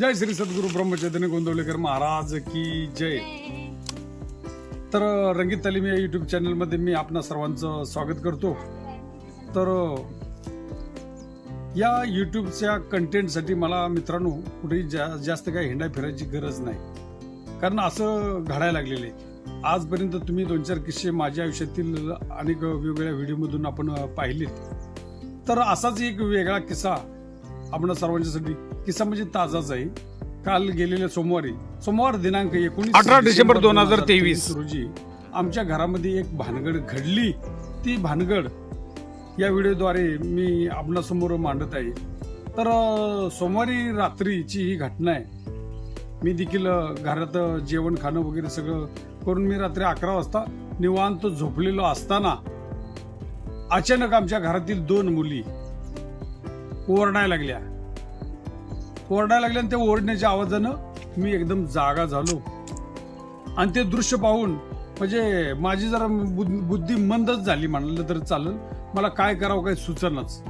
जय श्री सद्गुरू ब्रह्मचैतन्य गोंदवलेकर महाराज की जय. तर रंगीत तालीम या युट्यूब चॅनलमध्ये मी आपणा सर्वांचं स्वागत करतो. तर या युट्यूबच्या कंटेंटसाठी मला मित्रांनो कुठेही जा जास्त काही हिंडा फिरायची गरज नाही. कारण असं घडायला लागलेलं आहे आजपर्यंत तुम्ही दोन चार किस्से माझ्या आयुष्यातील अनेक वेगवेगळ्या व्हिडिओमधून आपण पाहिलेत. तर असाच एक वेगळा किस्सा आपण सर्वांच्यासाठी किस्सा म्हणजे ताजाच आहे. काल गेलेल्या सोमवारी सोमवार दिनांक एकोणीस 18 डिसेंबर 2023 रोजी आमच्या घरामध्ये एक भानगड घडली. ती भानगड या व्हिडिओद्वारे मी आपणासमोर मांडत आहे. तर सोमवारी रात्रीची ही घटना आहे. मी देखील घरात जेवण खाणं वगैरे सगळं करून मी रात्री अकरा वाजता निवांत झोपलेलो असताना अचानक आमच्या घरातील दोन मुली ओरडायला लागल्या. ओरडायला लागल्या आणि त्या ओरडण्याच्या आवाजानं मी एकदम जागा झालो. आणि ते दृश्य पाहून म्हणजे माझी जरा बुद्ध- बुद्धी मंदच झाली म्हणालं तर चालेल. मला काय करावं काय सुचनाच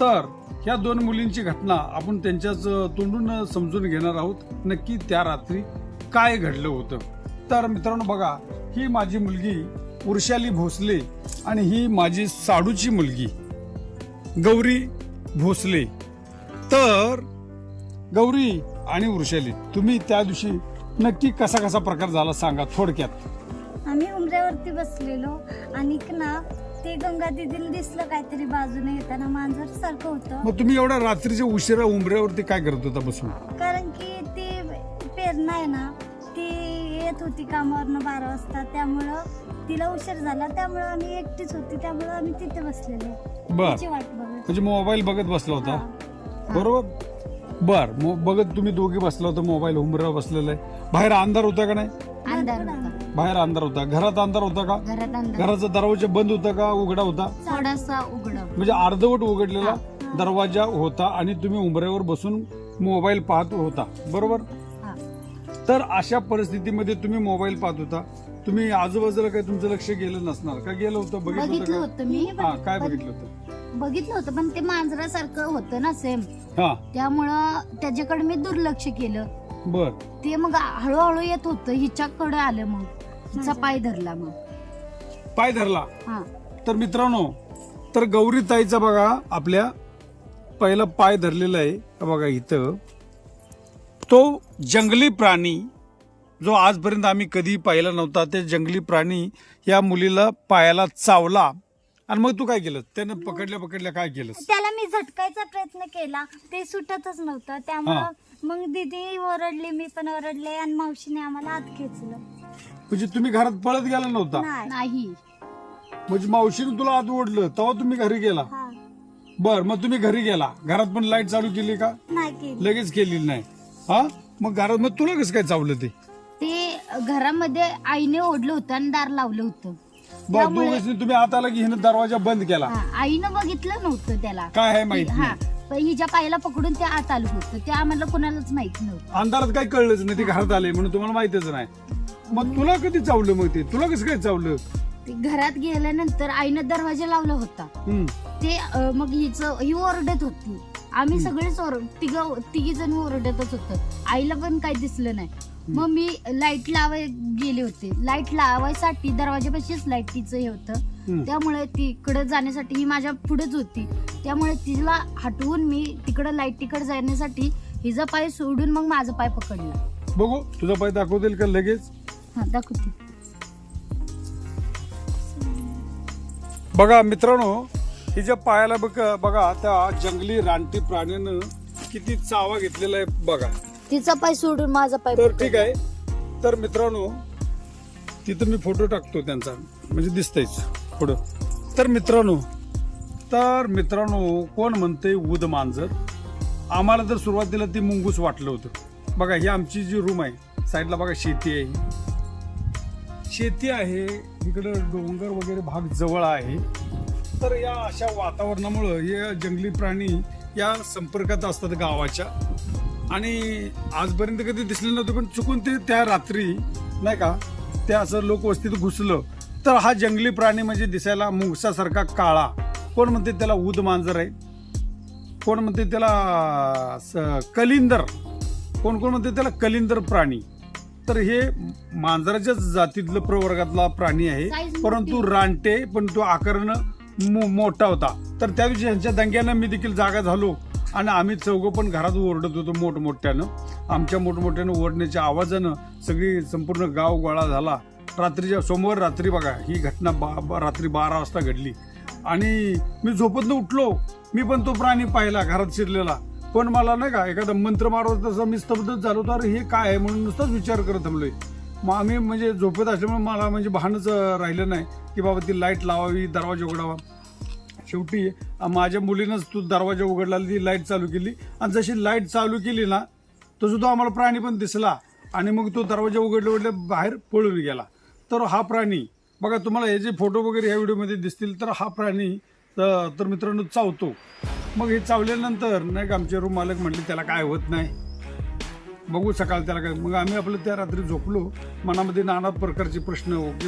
तर ह्या दोन मुलींची घटना आपण त्यांच्याच तोंडून समजून घेणार आहोत. नक्की त्या रात्री काय घडलं होतं. तर मित्रांनो बघा ही माझी मुलगी उर्शाली भोसले आणि ही माझी साडूची मुलगी गौरी भोसले. तर गौरी आणि वृषाली तुम्ही त्या दिवशी नक्की कसा कसा प्रकार झाला सांगा थोडक्यात. आम्ही उमऱ्यावरती बसलेलो. आणि ना ते गंगा दिदीला दिसलं काहीतरी बाजूने येताना मांजर सारखं होतं. मग तुम्ही एवढ्या रात्रीच्या उशिरा उमऱ्यावरती काय करत होता बसून? कारण की ती पेरणा आहे ना ती येत होती कामावरनं बारा वाजता. त्यामुळं तिला उशीर झाला. त्यामुळं आम्ही एकटीच होती. त्यामुळं आम्ही तिथे बसलेलो. बर. तिची वाट बघत म्हणजे मोबाईल बघत बसला होता. बरोबर? बर बघत तुम्ही दोघे बसला होता मोबाईल उमऱ्यावर बसलेला आहे. बाहेर अंधार होता का नाही? अंधार होता. बाहेर अंधार होता. घरात अंधार होता का? घरात अंधार. घराचा दरवाजा बंद होता का? उघडा होता? थोडासा उघड. म्हणजे अर्धवट उघडलेला दरवाजा होता आणि तुम्ही उंबऱ्यावर बसून मोबाईल पाहत होता. बरोबर? हा. तर अशा परिस्थितीमध्ये तुम्ही मोबाईल पाहत होता. तुम्ही आजूबाजूला काही तुमचं लक्ष गेलं नसणार. का गेलं होतं? बघितलं बघितलं होतं होतं मी का हा काय बघितलं होतं? बघितलं होतं पण ते मांजरासारखं होतं ना सेम हा. त्यामुळं त्याच्याकडे मी दुर्लक्ष केलं. बर. ते मग हळूहळू येत होतं हिच्याकडे आलं मग. हिचा पाय धरला मग. पाय धरला. हा. तर मित्रांनो तर गौरी ताईचा बघा आपल्या पहिला पाय धरलेला आहे. हा बघा इथं. तो जंगली प्राणी जो आजपर्यंत आम्ही कधी पाहिला नव्हता ते जंगली प्राणी या मुलीला पायाला चावला. आणि मग तू काय केलं त्यानं पकडल्या पकडल्या काय केलं त्याला मी झटकायचा प्रयत्न केला. ते सुटतच नव्हतं. हा. त्यामुळं मग दिदी ओरडली मी पण ओरडले आणि मावशीने आम्हाला आत खेचलं. म्हणजे तुम्ही घरात पळत गेला नव्हता? नाही. नाही. म्हणजे मावशीने तुला आत ओढलं तेव्हा तुम्ही घरी गेला? हा. बर मग तुम्ही घरी गेला. घरात पण लाइट चालू केली का? नाही केली. लगेच केलेली नाही. हा? मग घरात मग तुला कसं काय चावलं ते? ते घरामध्ये आईने ओढलं होतं आणि दार लावलं होतं. त्यामुळे- दोघांनी तुम्ही आत हिनं दरवाजा बंद केला. हा, आईनं बघितलं नव्हतं त्याला. काय आहे माहीत हा नाही. पण हिच्या पायाला पकडून ते आत आलं होतं. ते आम्हाला कोणालाच माहीत नव्हतं. अंधारात काय कळलंच नाही ते घरात आले म्हणून तुम्हाला माहितच नाही. मग तुला कधी चावलं मग ते? तुला कसं काय चावलं? ते घरात गेल्यानंतर आईनं दरवाजा लावला होता. हम्म. ते अ, मग हिच ही ओरडत होती. आम्ही सगळेच ओरड तिघ तिघी जण ओरडतच होत. आईला पण काही दिसलं नाही. मग मी लाइट लावाय गेले होते. लाइट लावायसाठी दरवाजापाशीच लाईटीचं हे होतं. त्यामुळे तिकडे जाण्यासाठी ही माझ्या पुढेच होती. त्यामुळे तिला हटवून मी तिकडे लाईटीकडे जाण्यासाठी हिचा पाय सोडून मग माझा पाय पकडला. बघू तुझा पाय दाखवतील का लगेच? हा दाखवते. बघा मित्रांनो हिच्या पायाला बघ बघा त्या जंगली रानटी प्राण्यानं किती चावा घेतलेला आहे बघा. तिचा पाय सोडून माझा पाय तर ठीक आहे. तर मित्रांनो तिथं मी फोटो टाकतो त्यांचा. म्हणजे दिसतंयच पुढं. तर मित्रांनो तर मित्रांनो कोण म्हणते उद मांजर? आम्हाला तर सुरुवातीला ती मुंगूस वाटलं होतं. बघा ही आमची जी रूम आहे साईडला बघा शेती आहे शेती आहे इकडं डोंगर वगैरे भाग जवळ आहे. तर या अशा वातावरणामुळं हे जंगली प्राणी या संपर्कात असतात गावाच्या. आणि आजपर्यंत कधी दिसले नव्हते पण चुकून ते त्या रात्री नाही का त्या असं लोकवस्तीत घुसलं. तर हा जंगली प्राणी म्हणजे दिसायला मुंगसासारखा काळा. कोण म्हणते त्याला उद मांजर आहे? कोण म्हणते त्याला स- कलिंदर? कोण कोण म्हणते त्याला कलिंदर प्राणी? तर हे मांजराच्याच जातीतलं प्रवर्गातला प्राणी आहे. परंतु. रानटे पण तो आकारानं मो- मोठा होता. तर त्या दिवशी यांच्या दंग्यानं मी देखील जागा झालो आणि आम्ही चौघं पण घरात ओरडत होतो मोठमोठ्यानं. आमच्या मोठमोठ्यानं ओरडण्याच्या आवाजानं सगळी संपूर्ण गाव गोळा झाला. रात्रीच्या सोमवार रात्री बघा ही घटना बा रात्री बारा वाजता घडली. आणि मी झोपतनं उठलो. मी पण तो प्राणी पाहिला घरात शिरलेला. पण मला नाही का एखादा मंत्र मारवत तसं मी स्तब्धच झालो. तर हे काय आहे म्हणून नुसताच विचार करत थांबलोय. मग आम्ही म्हणजे झोपेत असल्यामुळे मला म्हणजे भानच राहिलं नाही की बाबा ती लाइट लावावी दरवाजा उघडावा. शेवटी माझ्या मुलीनंच तो दरवाजा उघडला ती लाइट चालू केली. आणि जशी लाइट चालू केली ना तो सुद्धा आम्हाला प्राणी पण दिसला. आणि मग तो दरवाजा उघडले उघडले बाहेर पळून गेला. तर हा प्राणी बघा तुम्हाला हे जे फोटो वगैरे या व्हिडिओमध्ये दिसतील तर हा प्राणी तर तर मित्रांनो चावतो. मग हे चावल्यानंतर नाही का आमचे रूम मालक म्हटले त्याला काय होत नाही? बघू सकाळ त्याला काय मग आम्ही आपलं त्या रात्री झोपलो. मनामध्ये नाना प्रकारचे प्रश्न हो- की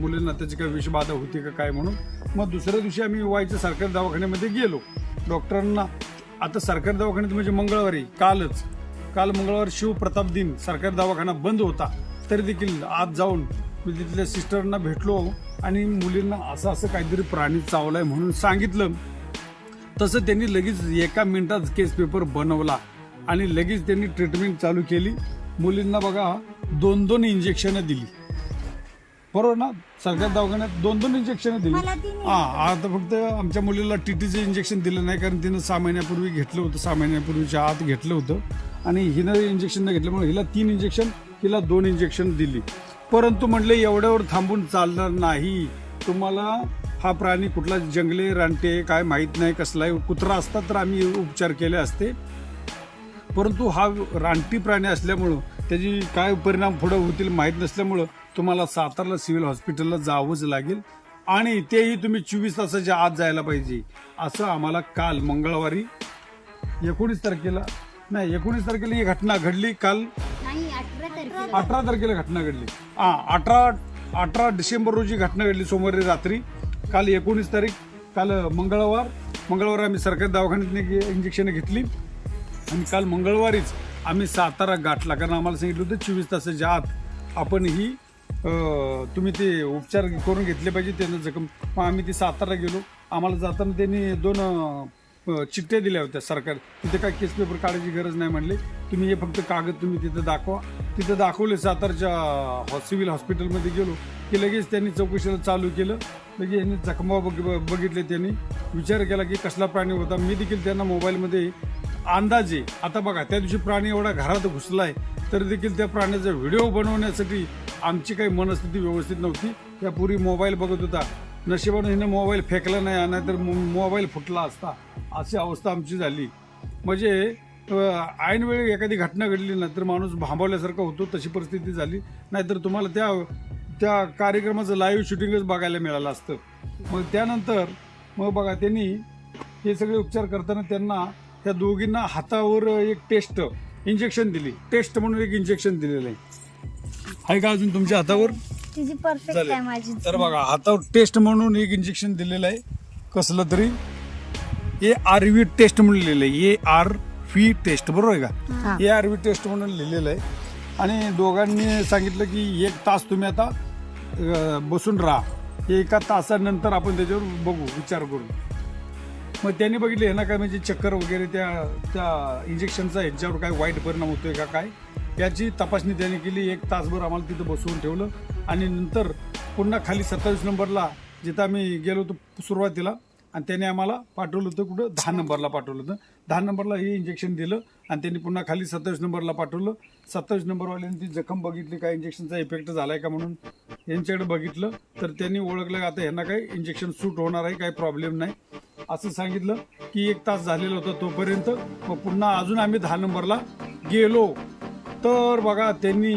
मुलींना त्याची काय विषबाधा होती का काय म्हणून? मग दुसऱ्या दिवशी आम्ही व्हायच्या सरकारी दवाखान्यामध्ये गेलो. डॉक्टरांना आता सरकारी दवाखान्यात म्हणजे मंगळवारी कालच. काल मंगळवार शिवप्रताप दिन. सरकारी दवाखाना बंद होता. तरी देखील आज जाऊन मी तिथल्या सिस्टरना भेटलो आणि मुलींना असं असं काहीतरी प्राणी चावलाय म्हणून सांगितलं. तसं त्यांनी लगेच एका मिनिटात केस पेपर बनवला. आणि लगेच त्यांनी ट्रीटमेंट चालू केली. मुलींना बघा दोन दोन इंजेक्शनं दिली. बरोबर ना? सरकारी दवाखान्यात दोन दोन इंजेक्शनं दिली. हा आता फक्त आमच्या मुलीला टीटीचं इंजेक्शन दिलं नाही कारण तिनं सहा महिन्यापूर्वी घेतलं होतं सहा महिन्यापूर्वीच्या आत घेतलं होतं. आणि हिनं इंजेक्शन नाही घेतल्यामुळे हिला तीन इंजेक्शन हिला दोन इंजेक्शन दिली. परंतु म्हणले एवढ्यावर थांबून चालणार नाही. तुम्हाला हा प्राणी कुठला जंगले रानटे काय माहीत नाही कसलाही कुत्रा असता तर आम्ही उपचार केले असते. परंतु हा रानटी प्राणी असल्यामुळं त्याची काय परिणाम पुढे होतील माहीत नसल्यामुळं तुम्हाला सातारला सिव्हिल हॉस्पिटलला जावंच लागेल. आणि तेही तुम्ही चोवीस तासाच्या आत जायला पाहिजे. असं आम्हाला काल मंगळवारी एकोणीस तारखेला नाही एकोणीस तारखेला ही घटना घडली. काल नाही अठरा तारखेला. अठरा तारखेला घटना घडली. हा अठरा अठरा डिसेंबर रोजी घटना घडली सोमवारी रात्री. काल एकोणीस तारीख काल मंगळवार. मंगळवार आम्ही सरकारी दवाखान्यात इंजेक्शन घेतली. आणि काल मंगळवारीच आम्ही सातारा गाठला. कारण आम्हाला सांगितलं होतं चोवीस तासाच्या आत आपण ही तुम्ही ते उपचार करून घेतले पाहिजे त्यांना जखम. मग आम्ही ती सातारा गेलो. आम्हाला जाताना त्यांनी दोन चिठ्ठ्या दिल्या होत्या सरकार. तिथे काय केस पेपर काढायची गरज नाही म्हणले. तुम्ही हे फक्त कागद तुम्ही तिथं दाखवा. तिथं दाखवले सातारच्या हॉ- सिव्हिल हॉस्पिटलमध्ये गेलो. की लगेच त्यांनी चौकशीला चालू केलं. लगेच यांनी जखमा बघ बघितले त्यांनी. विचार केला की कसला प्राणी होता. मी देखील त्यांना मोबाईलमध्ये अंदाजे आता बघा त्या दिवशी प्राणी एवढा घरात घुसलाय तर देखील त्या प्राण्याचा व्हिडिओ बनवण्यासाठी आमची काही मनस्थिती व्यवस्थित नव्हती. त्यापूर्वी मोबाईल बघत होता. नशिबानं हिनं मोबाईल फेकला नाही नाहीतर मोबाईल फुटला असता अशी अवस्था आमची झाली. म्हणजे ऐनवेळी ऐन वेळी एखादी घटना घडली ना तर माणूस भांबवल्यासारखा होतो तशी परिस्थिती झाली. नाहीतर तुम्हाला त्या त्या कार्यक्रमाचं लाईव्ह शूटिंगच बघायला मिळालं असतं. मग त्यानंतर मग बघा त्यांनी हे सगळे उपचार करताना त्यांना त्या दोघींना हातावर एक टेस्ट इंजेक्शन दिली. टेस्ट म्हणून एक इंजेक्शन दिलेलं आहे. आहे का अजून तुमच्या हातावर? तिची परफेक्ट चालेल. आहे माझी. तर बघा हातावर टेस्ट म्हणून एक इंजेक्शन दिलेलं आहे. कसलं तरी? ए आर व्ही टेस्ट म्हणून लिहिलेलं आहे. ए आर व्ही टेस्ट बरोबर आहे का? ए आर व्ही टेस्ट म्हणून लिहिलेलं आहे. आणि दोघांनी सांगितलं की एक तास तुम्ही आता बसून राहा. एका तासानंतर आपण त्याच्यावर बघू विचार करू मग त्यांनी बघितले ना काय म्हणजे चक्कर वगैरे त्या त्या इंजेक्शनचा ह्याच्यावर काय वाईट परिणाम होतोय का काय याची तपासणी त्यांनी केली. एक तासभर आम्हाला तिथं बसवून ठेवलं. आणि नंतर पुन्हा खाली सत्तावीस नंबरला जिथं आम्ही गेलो होतो सुरुवातीला आणि त्याने आम्हाला पाठवलं होतं कुठं? दहा नंबरला पाठवलं होतं. दहा नंबरला हे इंजेक्शन दिलं. आणि त्यांनी पुन्हा खाली सत्तावीस नंबरला पाठवलं. सत्तावीस नंबरवाल्यांनी ती जखम बघितली काय इंजेक्शनचा इफेक्ट झालाय का म्हणून यांच्याकडे बघितलं. तर त्यांनी ओळखलं का आता ह्यांना काही इंजेक्शन सूट होणार आहे काही प्रॉब्लेम नाही. असं सांगितलं की एक तास झालेला होता तोपर्यंत. मग पुन्हा अजून आम्ही दहा नंबरला गेलो. तर बघा त्यांनी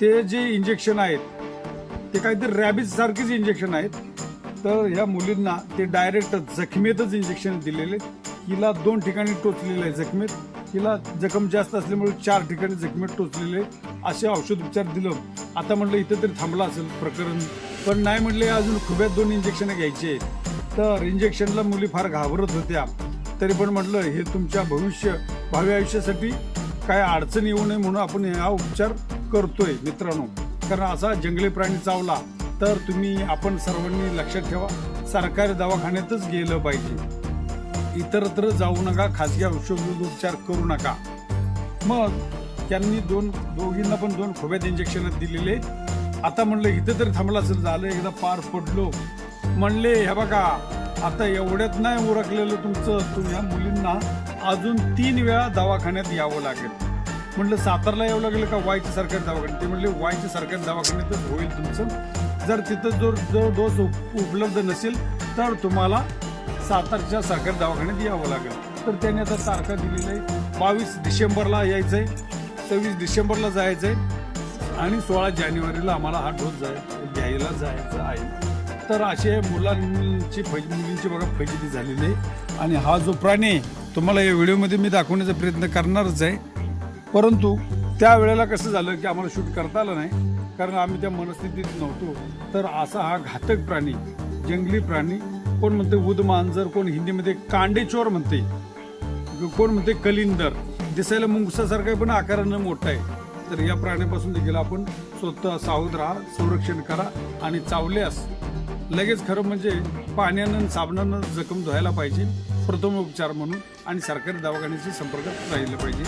ते जे इंजेक्शन आहेत ते काहीतरी रॅबीजसारखेच इंजेक्शन आहेत. तर ह्या मुलींना ते डायरेक्ट जखमेतच इंजेक्शन दिलेले हिला दोन ठिकाणी टोचलेलं आहे जखमेत. हिला जखम जास्त असल्यामुळे चार ठिकाणी जखमेत टोचलेले असे औषध उपचार दिलं. आता म्हटलं इथं तरी थांबला असेल प्रकरण. पण नाही म्हटले अजून खुब्यात दोन इंजेक्शन घ्यायचे. तर इंजेक्शनला मुली फार घाबरत होत्या. तरी पण म्हटलं हे तुमच्या भविष्य भावी आयुष्यासाठी काय अडचण येऊ नये म्हणून आपण हा उपचार करतोय मित्रांनो. कारण असा जंगली प्राणी चावला तर तुम्ही आपण सर्वांनी लक्षात ठेवा सरकारी दवाखान्यातच गेलं पाहिजे. इतरत्र जाऊ नका खाजगी औषध उपचार करू नका. मग त्यांनी दोन दोघींना पण दोन खोब्यात इंजेक्शन दिलेले आता म्हणलं इथं तरी थांबला असेल झालं एकदा पार पडलो. म्हणले हे बघा आता एवढ्यात नाही उरकलेलं तुमचं तुम्ही ह्या मुलींना अजून तीन वेळा दवाखान्यात यावं लागेल. म्हणलं सातारला यावं लागेल का? वायचे सरकारी दवाखान्यात. ते म्हणले वायचे सरकारी दवाखान्यातच होईल तुमचं. जर तिथं जो जो डोस उप- उपलब्ध नसेल तर तुम्हाला सातारच्या साखर दवाखान्यात यावं लागेल. तर त्याने आता तारखा दिलेली आहे बावीस डिसेंबरला यायचंय. सव्वीस डिसेंबरला जायचंय. आणि सोळा जानेवारीला आम्हाला हा डोस जाय घ्यायला जायचं आहे. तर असे मुलांची फैज मुलींची बघा फैजिती झालेली आहे. आणि हा जो प्राणी आहे, तुम्हाला या व्हिडिओमध्ये मी दाखवण्याचा प्रयत्न करणारच आहे. परंतु त्यावेळेला कसं झालं की आम्हाला शूट करता आलं नाही. कारण आम्ही त्या मनस्थितीत नव्हतो. तर असा हा घातक प्राणी जंगली प्राणी कोण म्हणते उद मांजर कोण हिंदीमध्ये कांडेचोर म्हणते कोण म्हणते कलिंदर. दिसायला मुंगसासारखा आहे, पण आकारानं मोठा आहे. तर या प्राण्यापासून देखील आपण स्वतः सावध राहा संरक्षण करा आणि चावल्यास लगेच खरं म्हणजे पाण्यानं साबणानं जखम धुवायला पाहिजे. प्रथम उपचार म्हणून आणि सरकारी दवाखान्याशी संपर्कात राहिलं पाहिजे.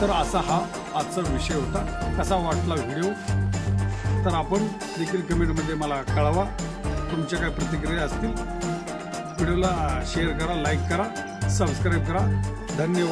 तर असा हा आजचा विषय होता. कसा वाटला व्हिडिओ? तर आपण देखील कमेंटमध्ये मला कळवा. तुमच्या काय प्रतिक्रिया असतील व्हिडिओला शेअर करा लाईक करा सबस्क्राईब करा. धन्यवाद.